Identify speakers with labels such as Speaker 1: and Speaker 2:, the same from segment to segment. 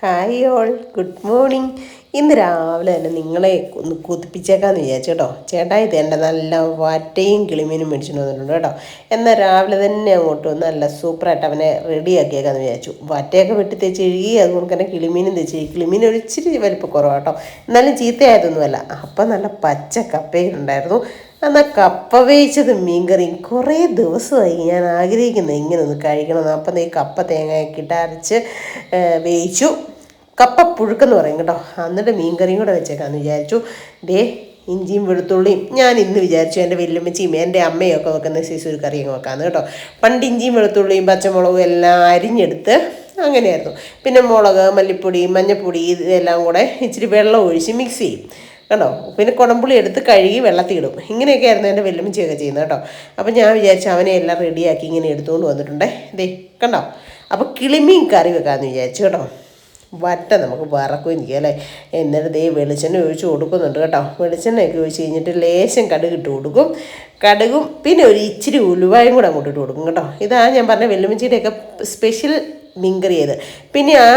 Speaker 1: Hi all good morning ഇന്ന് രാവിലെ തന്നെ നിങ്ങളെ ഒന്ന് കുതിപ്പിച്ചേക്കാമെന്ന് വിചാരിച്ചു കേട്ടോ. ചേട്ടാ ഇത് എന്റെ നല്ല വാറ്റയും കിളിമീനും മേടിച്ചിട്ട് വന്നിട്ടുണ്ട് കേട്ടോ. എന്നാൽ രാവിലെ തന്നെ അങ്ങോട്ട് നല്ല സൂപ്പറായിട്ട് അവനെ റെഡിയാക്കിയേക്കാന്ന് വിചാരിച്ചു. വാറ്റയൊക്കെ വെട്ടി തേച്ച് കഴുകി അതുകൊണ്ട് തന്നെ കിളിമീനും തെച്ച് കിളിമീൻ ഒരു ഇച്ചിരി വലിപ്പം കുറവാണ് കേട്ടോ. എന്നാലും ചീത്തയായതൊന്നുമല്ല. അപ്പം നല്ല പച്ച കപ്പയുണ്ടായിരുന്നു എന്നാൽ കപ്പ വേവിച്ചത് മീൻകറിയും കുറേ ദിവസമായി ഞാൻ ആഗ്രഹിക്കുന്നത് ഇങ്ങനെ ഒന്ന് കഴിക്കണമെന്ന് അപ്പം ഈ കപ്പ തേങ്ങയൊക്കെ ഇട്ട് അരച്ച് വേവിച്ചു. കപ്പ പുഴുക്കെന്ന് പറയും കേട്ടോ. എന്നിട്ട് മീൻകറിയും കൂടെ വെച്ചേക്കാന്ന് വിചാരിച്ചു. ദേ ഇഞ്ചിയും വെളുത്തുള്ളിയും ഞാൻ ഇന്ന് വിചാരിച്ചു എന്റെ വല്യമ്മച്ചിയും എന്റെ അമ്മയും ഒക്കെ വെക്കുന്ന സിസു കറിയും വെക്കാമെന്ന് കേട്ടോ. പണ്ട് ഇഞ്ചിയും വെളുത്തുള്ളിയും പച്ചമുളകും എല്ലാം അരിഞ്ഞെടുത്ത് അങ്ങനെയായിരുന്നു. പിന്നെ മുളക് മല്ലിപ്പൊടി മഞ്ഞൾപ്പൊടി ഇതെല്ലാം കൂടെ ഇച്ചിരി വെള്ളം ഒഴിച്ച് മിക്സ് ചെയ്യും. കണ്ടോ? പിന്നെ കുടംപുളി എടുത്ത് കഴുകി വെള്ളത്തിയിടും. ഇങ്ങനെയൊക്കെ ആയിരുന്നു എന്റെ വെല്ലുമിച്ചിയൊക്കെ ചെയ്യുന്നത് കേട്ടോ. അപ്പം ഞാൻ വിചാരിച്ചു അവനെ എല്ലാം റെഡിയാക്കി ഇങ്ങനെ എടുത്തുകൊണ്ട് വന്നിട്ടുണ്ടേ. ദേ കണ്ടോ? അപ്പോൾ കിളിമീൻ കറി വെക്കാമെന്ന് വിചാരിച്ചു കേട്ടോ. വറ്റ നമുക്ക് വറക്കുകയും ചെയ്യാം അല്ലേ? എന്നിട്ട് ദേ വെളിച്ചെണ്ണ ഒഴിച്ച് കൊടുക്കുന്നുണ്ട് കേട്ടോ. വെളിച്ചെണ്ണയൊക്കെ ഒഴിച്ച് കഴിഞ്ഞിട്ട് ലേശം കടുക് ഇട്ട് കൊടുക്കും. കടുകും പിന്നെ ഒരു ഇച്ചിരി ഉലുവായും കൂടെ അങ്ങോട്ട് ഇട്ട് കൊടുക്കും കേട്ടോ. ഇതാ ഞാൻ പറഞ്ഞ വെല്ലുമിച്ചിയുടെയൊക്കെ സ്പെഷ്യൽ മിങ്കറിയത് പിന്നെ ആ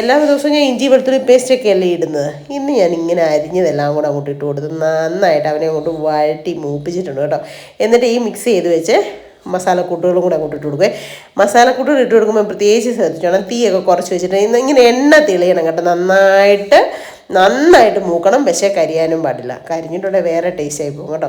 Speaker 1: എല്ലാ ദിവസവും ഞാൻ ഇഞ്ചി വെളുത്തുള്ളി പേസ്റ്റൊക്കെ അല്ലേ ഇടുന്നത്. ഇന്ന് ഞാൻ ഇങ്ങനെ അരിഞ്ഞതെല്ലാം കൂടെ അങ്ങോട്ട് ഇട്ട് കൊടുത്ത് നന്നായിട്ട് അവനെ അങ്ങോട്ട് വഴറ്റി മൂപ്പിച്ചിട്ടുണ്ട് കേട്ടോ. എന്നിട്ട് ഈ മിക്സ് ചെയ്ത് വെച്ച് മസാലക്കൂട്ടുകളും കൂടെ അങ്ങോട്ട് ഇട്ട് കൊടുക്കുക മസാലക്കൂട്ടുകൾ ഇട്ട് കൊടുക്കുമ്പോൾ പ്രത്യേകിച്ച് ശ്രദ്ധിച്ചോണം. തീയൊക്കെ കുറച്ച് വെച്ചിട്ട് ഇങ്ങനെ എണ്ണ തെളിയണം കേട്ടോ. നന്നായിട്ട് നന്നായിട്ട് മൂക്കണം പക്ഷേ കരിയാനും പാടില്ല. കരിഞ്ഞിട്ടുണ്ടെങ്കിൽ വേറെ ടേസ്റ്റ് ആയി പോകും കേട്ടോ.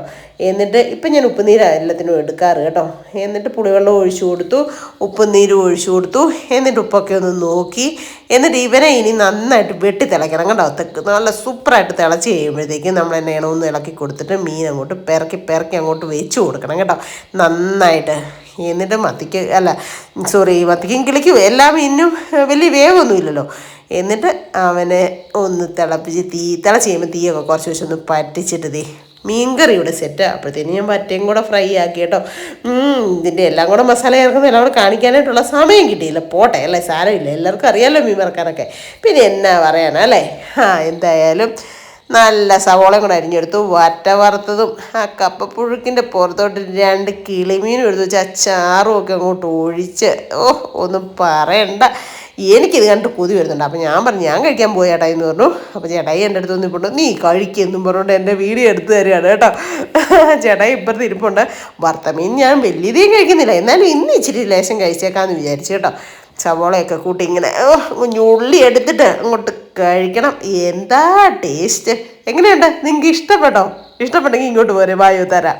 Speaker 1: എന്നിട്ട് ഇപ്പം ഞാൻ ഉപ്പുനീര് എല്ലാത്തിനും എടുക്കാറ് കേട്ടോ. എന്നിട്ട് പുളിവെള്ളം ഒഴിച്ചു കൊടുത്തു ഉപ്പുനീര് ഒഴിച്ചു കൊടുത്തു. എന്നിട്ട് ഉപ്പൊക്കെ ഒന്ന് നോക്കി. എന്നിട്ട് ഇവനെ ഇനി നന്നായിട്ട് വെട്ടി തിളയ്ക്കണം കേട്ടോ. തെക്ക് നല്ല സൂപ്പറായിട്ട് തിളച്ച് കഴിയുമ്പോഴത്തേക്കും നമ്മൾ എന്നെ ഇണമൊന്നും ഇളക്കി കൊടുത്തിട്ട് മീൻ അങ്ങോട്ട് പെറക്കി പെറക്കി അങ്ങോട്ട് വെച്ച് കൊടുക്കണം കേട്ടോ. നന്നായിട്ട്. എന്നിട്ട് മത്തിക്ക് അല്ല സോറി മത്തിക്കും കിളിക്കും എല്ലാ മീനിനും വലിയ വേവൊന്നുമില്ലല്ലോ. എന്നിട്ട് അവനെ ഒന്ന് തിളപ്പിച്ച് തീ തിളച്ച് ചെയ്യുമ്പോൾ തീയൊക്കെ കുറച്ച് വെച്ച് ഒന്ന് പറ്റിച്ചിട്ട് തീ മീൻകറി ഇവിടെ സെറ്റ് അപ്പോഴത്തേനും ഞാൻ പറ്റയും കൂടെ ഫ്രൈ ആക്കി കേട്ടോ. ഇതിന്റെ എല്ലാം കൂടെ മസാല ചേർക്കുന്ന എല്ലാം കൂടെ കാണിക്കാനായിട്ടുള്ള സമയം കിട്ടിയില്ല. പോട്ടെ അല്ലേ? സാരമില്ല. എല്ലാവർക്കും അറിയാമല്ലോ മീൻ മറക്കാനൊക്കെ പിന്നെ എന്നാ പറയാനാ അല്ലേ? ആ എന്തായാലും നല്ല സവോളയും കൂടെ അരിഞ്ഞെടുത്തു. വറ്റ വറുത്തതും ആ കപ്പപ്പുഴുക്കിന്റെ പുറത്തോട്ട് രണ്ട് കിളിമീനും എടുത്ത് വെച്ച് ആ ചാറും ഒക്കെ അങ്ങോട്ട് ഒഴിച്ച് ഓ ഒന്നും പറയണ്ട. എനിക്കിത് കണ്ടിട്ട് കൊതി വരുന്നുണ്ട്. അപ്പോൾ ഞാൻ പറഞ്ഞു ഞാൻ കഴിക്കാൻ പോയി ചേട്ടായി എന്ന് പറഞ്ഞു. അപ്പോൾ ചേട്ടായി എന്റെ അടുത്ത് വന്ന് ഇപ്പോൾ നീ കഴിക്കെന്നും പറഞ്ഞുകൊണ്ട് എന്റെ വീഡിയോ എടുത്ത് തരികയാണ് കേട്ടോ. ചേട്ടായി ഇപ്പുറത്ത് ഇരിപ്പുണ്ട്. വർത്തമീൻ മീൻ ഞാൻ വലിയതേം കഴിക്കുന്നില്ല. എന്നാലും ഇന്ന് ഇച്ചിരി ലേശം കഴിച്ചേക്കാമെന്ന് വിചാരിച്ചു കേട്ടോ. സവോളയൊക്കെ കൂട്ടി ഇങ്ങനെ ഞുള്ളി എടുത്തിട്ട് അങ്ങോട്ട് കഴിക്കണം. എന്താ ടേസ്റ്റ് എങ്ങനെയുണ്ട്? നിങ്ങൾക്ക് ഇഷ്ടപ്പെട്ടോ? ഇഷ്ടപ്പെട്ടെങ്കിൽ ഇങ്ങോട്ട് പോരെ. വായു തരാം.